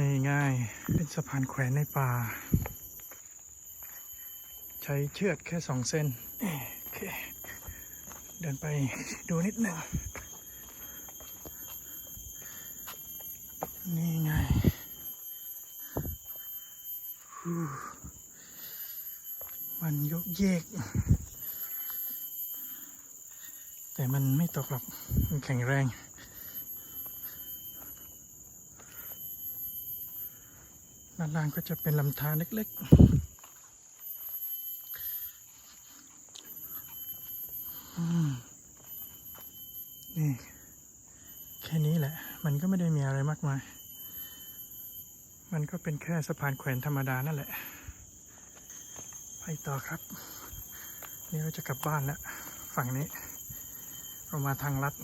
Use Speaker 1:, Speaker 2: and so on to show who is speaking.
Speaker 1: นี่ง่าย เป็นสะพานแขวนในป่า ใช้เชือกแค่สองเส้นโอเค เดินไปดูนิดหนึ่งนี่ไงมันยกเยก แต่มันไม่ตกหรอก มันแข็งแรง ด้านล่างก็จะเป็นลำธารเล็ก ๆ นี่ แค่นี้แหละ มันก็ไม่ได้มีอะไรมากมาย มันก็เป็นแค่สะพานแขวนธรรมดานั่นแหละ ไปต่อครับ นี่เราจะกลับบ้านแล้ว ฝั่งนี้ เรามาทางลัด